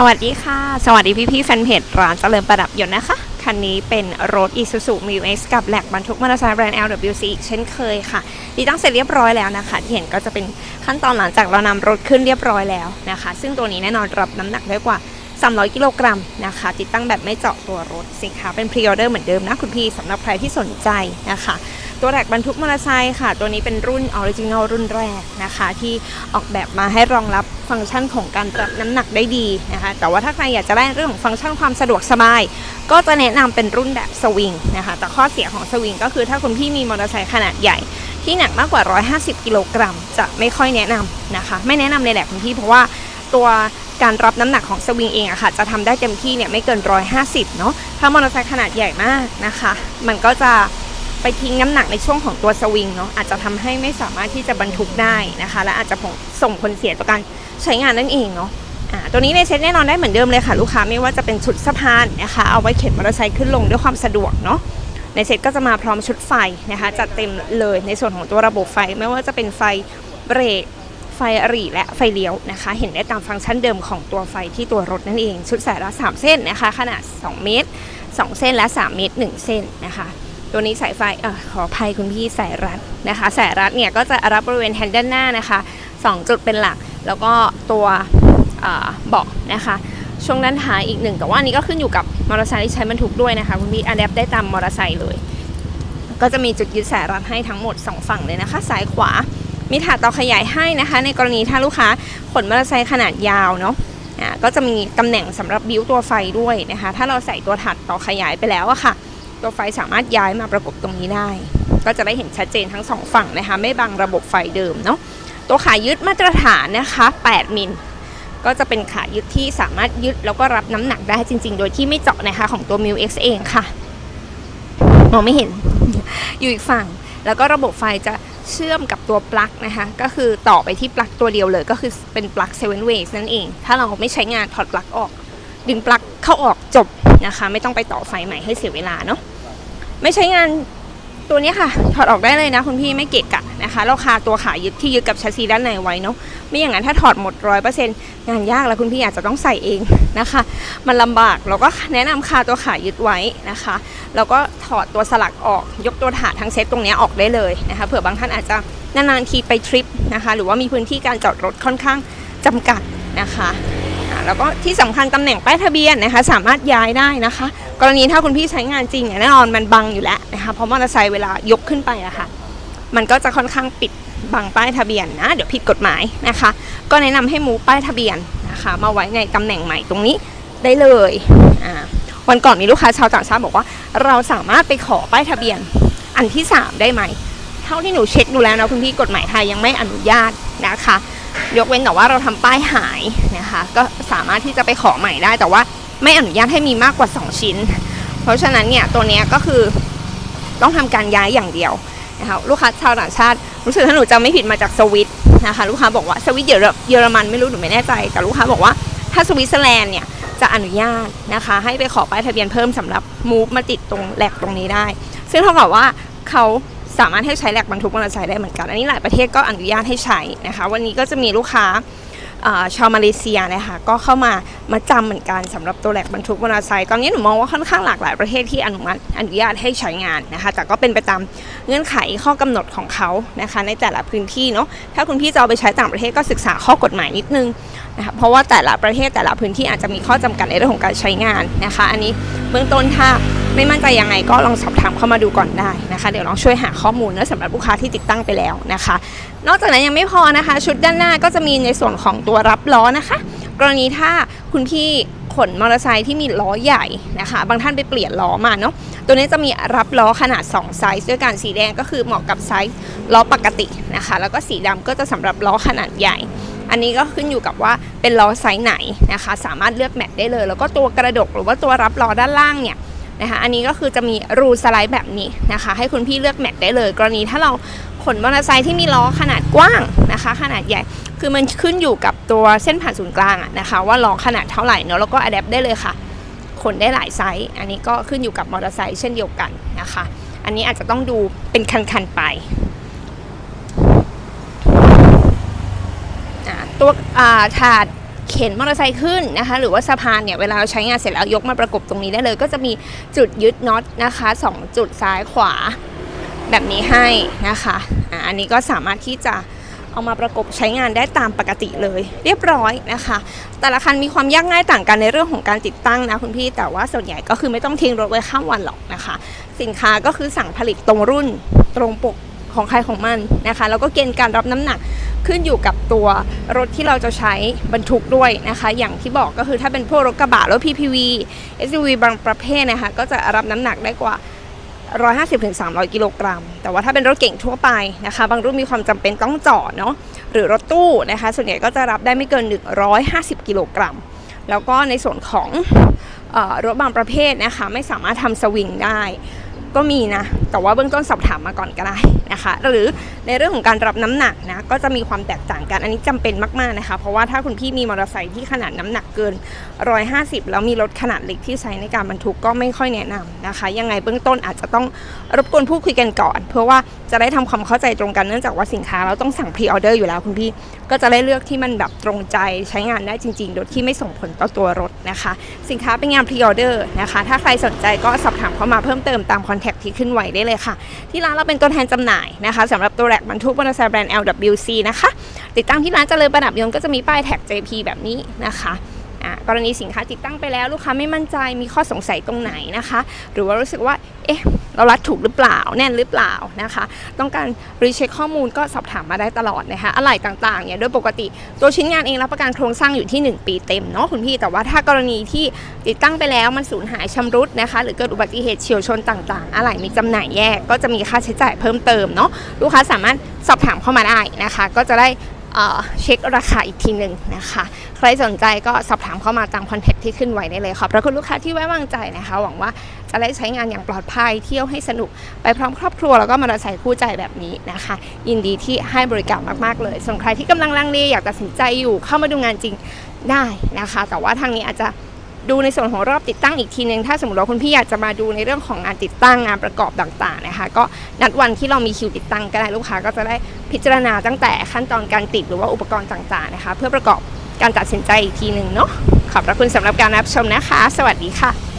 สวัสดีค่ะ สวัสดีพี่พี่แฟนเพจร้านเจริญประดับยนต์นะคะ คันนี้เป็นรถ Isuzu m i x กับแหลกบรรทุกมอเตอร์ไซค์แบรนด์ LWC อีกเช่นเคยค่ะดีตั้งเสร็จเรียบร้อยแล้วนะคะ ที่เห็นก็จะเป็นขั้นตอนหลังจากเรานำรถขึ้นเรียบร้อยแล้วนะคะ ซึ่งตัวนี้แน่นอนรับน้ำหนักได้กว่า 300 กิโลกรัมนะคะ ติดตั้งแบบไม่เจาะตัวรถสินค้าเป็นพรีออเดอร์เหมือนเดิมนะคุณพี่สำหรับใครที่สนใจนะคะ ตัวแรกบรรทุกมอเตอร์ไซค์ค่ะ ตัวนี้เป็นรุ่นออริจินอลรุ่นแรกนะคะ ที่ออกแบบมาให้รองรับฟังก์ชันของการรับน้ำหนักได้ดีนะคะ แต่ว่าถ้าใครอยากจะได้เรื่องของฟังก์ชันความสะดวกสบาย ก็จะแนะนำเป็นรุ่นแบบสวิงนะคะ แต่ข้อเสียของสวิงก็คือถ้าคุณพี่มีมอเตอร์ไซค์ขนาดใหญ่ที่หนักมากกว่า 150 กิโลกรัม จะไม่ค่อยแนะนำนะคะ ไม่แนะนำเลยแหละคุณพี่เพราะว่าตัวการรับน้ำหนักของสวิงเองอะค่ะ จะทำได้เต็มที่เนี่ยไม่เกิน 150 เนาะถ้ามอเตอร์ไซค์ขนาดใหญ่มากนะคะ มันก็จะ ไปทิ้งน้ำหนักในช่วงของตัวสวิงเนาะอาจจะทำให้ไม่สามารถที่จะบรรทุกได้นะคะ และอาจจะส่งผลเสียต่อการใช้งานนั่นเองเนาะตัวนี้ในเซ็ตแน่นอนได้เหมือนเดิมเลยค่ะ ลูกค้าไม่ว่าจะเป็นชุดสะพานนะคะ เอาไว้เข็นมอเตอร์ไซค์ขึ้นลงด้วยความสะดวกเนาะในเซ็ตก็จะมาพร้อมชุดไฟนะคะจัดเต็มเลยในส่วนของตัวระบบไฟ ไม่ว่าจะเป็นไฟเบรกไฟหรี่และไฟเลี้ยวนะคะ เห็นได้ตามฟังก์ชันเดิมของตัวไฟที่ตัวรถนั่นเอง ชุดสายรัด3เส้นนะคะ ขนาด 2 เมตร 2 เส้นและ 3 เมตร 1 เส้นนะคะ ตัวนี้สายไฟอขออภัยคุณพี่สายรัดนะคะสายรัดเนี่ยก็จะรับบริเวณแฮนด์ด้านหน้านะคะ2จุดเป็นหลัก แล้วก็ตัวเอ่อเบาะนะคะ ช่วงด้านท้ายอีกหนึ่งแต่ว่าอันนี้ก็ขึ้นอยู่กับมอเตอร์ไซค์ที่ใช้บรรทุกด้วยนะคะคุณพี่อัดแอปได้ตามมอเตอร์ไซค์เลย ก็จะมีจุดยึดสายรัดให้ทั้งหมด 2 ฝั่งเลยนะคะซ้ายขวามีถาดต่อขยายให้นะคะ ในกรณีถ้าลูกค้าขนมอเตอร์ไซค์ขนาดยาวเนาะก็จะมีตำแหน่งสำหรับบิ้วตัวไฟด้วยนะคะ ถ้าเราใส่ตัวถาดต่อขยายไปแล้วอะค่ะ ตัวไฟสามารถย้ายมาประกบตรงนี้ได้ ก็จะได้เห็นชัดเจนทั้งสองฝั่งนะคะไม่บังระบบไฟเดิมเนาะตัวขายึดมาตรฐานนะคะ 8 มิลก็จะเป็นขายึดที่สามารถยึดแล้วก็รับน้ำหนักได้จริง ๆ โดยที่ไม่เจาะนะคะของตัว m ิ X เองค่ะมองไม่เห็นอยู่อีกฝั่ง แล้วก็ระบบไฟจะเชื่อมกับตัวปลั๊กนะคะ ก็คือต่อไปที่ปลั๊กตัวเดียวเลย ก็คือเป็นปลั๊ก7 ways นั่นเอง ถ้าเราไม่ใช้งานถอดปลั๊กออก ดึงปลั๊ก เข้าออกจบนะคะ ไม่ต้องไปต่อไฟใหม่ให้เสียเวลาเนาะไม่ใช้งานตัวนี้ค่ะ ถอดออกได้เลยนะคุณพี่ไม่เกะกะนะคะเราคาตัวขายึดที่ยึดกับแชสซีด้านในไว้เนาะไม่อย่างนั้นถ้าถอดหมดร้อยเปอร์เซ็นต์งานยากแล้วคุณพี่อาจจะต้องใส่เองนะคะ มันลำบากเราก็แนะนำคาตัวขายึดไว้นะคะแล้วก็ถอดตัวสลักออกยกตัวถาทั้งเซตตรงนี้ออกได้เลยนะคะเผื่อบางท่านอาจจะนานๆทีไปทริปนะคะ หรือว่ามีพื้นที่การจอดรถค่อนข้างจำกัดนะคะ แล้วก็ที่สำคัญตำแหน่งป้ายทะเบียนนะคะ สามารถย้ายได้นะคะ กรณีถ้าคุณพี่ใช้งานจริงเนี่ยแน่นอนมันบังอยู่แล้วนะคะเพราะมอเตอร์ไซค์เวลายกขึ้นไปอะค่ะมันก็จะค่อนข้างปิดบังป้ายทะเบียนนะเดี๋ยวผิดกฎหมายนะคะ ก็แนะนำให้มูป้ายทะเบียนนะคะ มาไว้ในตำแหน่งใหม่ตรงนี้ได้เลยอ่าวันก่อนมีลูกค้าชาวต่างชาติบอกว่า เราสามารถไปขอป้ายทะเบียนอันที่ 3 ได้ไหม เท่าที่หนูเช็คดูแล้วนะคุณพี่กฎหมายไทยยังไม่อนุญาตนะคะ ยกเว้นแต่ว่าเราทำป้ายหายนะคะ ก็สามารถที่จะไปขอใหม่ได้ แต่ว่าไม่อนุญาตให้มีมากกว่า 2 ชิ้น เพราะฉะนั้นเนี่ยตัวนี้ก็คือต้องทำการย้ายอย่างเดียวนะคะลูกค้าชาวต่างชาติรู้สึกถ้าหนูจำไม่ผิดมาจากสวิตนะคะลูกค้าบอกว่าสวิตเยอรเยอรมันไม่รู้หนูไม่แน่ใจ แต่ลูกค้าบอกว่าถ้าสวิตเซอร์แลนด์เนี่ยจะอนุญาตนะคะ ให้ไปขอป้ายทะเบียนเพิ่มสำหรับมูฟมาติดตรงแหลกตรงนี้ได้ ซึ่งเท่ากับว่าเขา สามารถให้ใช้แหลกบรรทุกมอเตอร์ไซค์ได้เหมือนกัน อันนี้หลายประเทศก็อนุญาตให้ใช้นะคะ วันนี้ก็จะมีลูกค้าชาวมาเลเซียนะคะก็เข้ามามาจำเหมือนกันสำหรับตัวแหลกบรรทุกมอเตอร์ไซค์ตอนนี้หนูมองว่าค่อนข้างหลากหลายประเทศที่อนุมัติอนุญาตให้ใช้งานนะคะ แต่ก็เป็นไปตามเงื่อนไขข้อกำหนดของเขานะคะ ในแต่ละพื้นที่เนาะถ้าคุณพี่จะเอาไปใช้ต่างประเทศก็ศึกษาข้อกฎหมายนิดนึงนะคะเพราะว่าแต่ละประเทศแต่ละพื้นที่อาจจะมีข้อจำกัดในเรื่องของการใช้งานนะคะ อันนี้เบื้องต้นถ้า ไม่มั่นใจยังไงก็ลองสอบถามเข้ามาดูก่อนได้นะคะ เดี๋ยวลองช่วยหาข้อมูลนะสำหรับลูกค้าที่ติดตั้งไปแล้วนะคะ นอกจากนั้นยังไม่พอนะคะ ชุดด้านหน้าก็จะมีในส่วนของตัวรับล้อนะคะ กรณีถ้าคุณพี่ขนมอเตอร์ไซค์ที่มีล้อใหญ่นะคะ บางท่านไปเปลี่ยนล้อมาเนาะตัวนี้จะมีรับล้อขนาด 2 ไซส์ด้วยกันสีแดงก็คือเหมาะกับไซส์ล้อปกตินะคะ แล้วก็สีดำก็จะสำหรับล้อขนาดใหญ่ อันนี้ก็ขึ้นอยู่กับว่าเป็นล้อไซส์ไหนนะคะ สามารถเลือกแมทได้เลย แล้วก็ตัวกระดกหรือว่าตัวรับล้อด้านล่างเนี่ย นะคะอันนี้ก็คือจะมีรูสไลด์แบบนี้นะคะ ให้คุณพี่เลือกแมทได้เลย กรณีถ้าเราขนมอเตอร์ไซค์ที่มีล้อขนาดกว้างนะคะ ขนาดใหญ่คือมันขึ้นอยู่กับตัวเส้นผ่านศูนย์กลางอะนะคะว่าล้อขนาดเท่าไหร่เนาะแล้วก็อัดแอปได้เลยค่ะ ขนได้หลายไซส์อันนี้ก็ขึ้นอยู่กับมอเตอร์ไซค์เช่นเดียวกันนะคะ อันนี้อาจจะต้องดูเป็นคันๆไปตัวถาด เข็นมอเตอร์ไซค์ขึ้นนะคะ หรือว่าสะพานเนี่ยเวลาเราใช้งานเสร็จแล้วยกมาประกบตรงนี้ได้เลย ก็จะมีจุดยึดน็อตนะคะสองจุดซ้ายขวาแบบนี้ให้นะคะอ่าอันนี้ก็สามารถที่จะเอามาประกบใช้งานได้ตามปกติเลย เรียบร้อยนะคะ แต่ละคันมีความยากง่ายต่างกันในเรื่องของการติดตั้งนะคุณพี่ แต่ว่าส่วนใหญ่ก็คือไม่ต้องทิ้งรถไว้ข้ามวันหรอกนะคะ สินค้าก็คือสั่งผลิตตรงรุ่นตรงปก ของใครของมันนะคะ แล้วก็เกณฑ์การรับน้ำหนักขึ้นอยู่กับตัวรถที่เราจะใช้บรรทุกด้วยนะคะ อย่างที่บอกก็คือถ้าเป็นพวกรถกระบะรถ PPV SUV บางประเภทนะคะก็จะรับน้ำหนักได้กว่า 150-300 กิโลกรัม แต่ว่าถ้าเป็นรถเก่งทั่วไปนะคะ บางรุ่นมีความจำเป็นต้องจอดเนาะหรือรถตู้นะคะ ส่วนใหญ่ก็จะรับได้ไม่เกิน 150 กิโลกรัม แล้วก็ในส่วนของออรถบางประเภทนะคะ ไม่สามารถทำสวิงได้ ก็มีนะแต่ว่าเบื้องต้นสอบถามมาก่อนก็ได้นะคะ หรือในเรื่องของการรับน้ำหนักนะก็จะมีความแตกต่างกันอันนี้จำเป็นมากๆนะคะ เพราะว่าถ้าคุณพี่มีมอเตอร์ไซค์ที่ขนาดน้ำหนักเกิน 150 แล้วมีรถขนาดเล็กที่ใช้ในการบรรทุกก็ไม่ค่อยแนะนำนะคะ ยังไงเบื้องต้นอาจจะต้องรบกวนพูดคุยกันก่อน เพื่อว่าจะได้ทำความเข้าใจตรงกันเนื่องจากว่าสินค้าเราต้องสั่งพรีออเดอร์อยู่แล้วคุณพี่ก็จะได้เลือกที่มันแบบตรงใจใช้งานได้จริงๆ โดยที่ไม่ส่งผลต่อตัวรถนะคะ สินค้าเป็นงานพรีออเดอร์นะคะ ถ้าใครสนใจก็สอบถามเข้ามาเพิ่มเติมตามคอนแทคที่ขึ้นไว้ได้เลยค่ะ ที่ร้านเราเป็นตัวแทนจำหน่ายนะคะสำหรับตัวแรกบรรทุกมอเตอร์ไซค์แบรนด์ LWC นะคะ ติดตั้งที่ร้านเจริญประดับยนต์ก็จะมีป้ายแท็ก JP แบบนี้นะคะกรณีสินค้าติดตั้งไปแล้วลูกค้าไม่มั่นใจมีข้อสงสัยตรงไหนนะคะ หรือว่ารู้สึกว่าเอ๊ะ เรารัดถูกหรือเปล่าแน่นหรือเปล่านะคะ ต้องการรีเช็คข้อมูลก็สอบถามมาได้ตลอดนะคะอะไหล่ต่างๆเนี่ยโดยปกติตัวชิ้นงานเองรับประกันโครงสร้างอยู่ที่ 1 ปีเต็มเนาะคุณพี่แต่ว่าถ้ากรณีที่ติดตั้งไปแล้วมันสูญหายชำรุดนะคะ หรือเกิดอุบัติเหตุเฉียวชนต่างๆ อะไหล่มีจำหน่ายแยกก็จะมีค่าใช้จ่ายเพิ่มเติมเนาะลูกค้าสามารถสอบถามเข้ามาได้นะคะ ก็จะได้ เช็คราคาอีกทีหนึ่งนะคะ ใครสนใจก็สอบถามเข้ามาตามคอนแทคที่ขึ้นไว้ได้เลยขอบพระคุณลูกค้าที่ไว้วางใจนะคะ หวังว่าจะได้ใช้งานอย่างปลอดภัยเที่ยวให้สนุกไปพร้อมครอบครัวแล้วก็มอเตอร์ไซค์คู่ใจแบบนี้นะคะ ยินดีที่ให้บริการมากๆเลยส่วนใครที่กำลังลังเลอยากตัดสินใจอยู่เข้ามาดูงานจริงได้นะคะ แต่ว่าทางนี้อาจจะ ดูในส่วนของรอบติดตั้งอีกทีนึง ถ้าสมมติว่าคุณพี่อยากจะมาดูในเรื่องของงานติดตั้งงานประกอบต่างๆนะคะ ก็นัดวันที่เรามีคิวติดตั้งก็ได้ลูกค้าก็จะได้พิจารณาตั้งแต่ขั้นตอนการติดหรือว่าอุปกรณ์ต่างๆนะคะ เพื่อประกอบการตัดสินใจอีกทีหนึ่งเนาะขอบพระคุณสำหรับการรับชมนะคะ สวัสดีค่ะ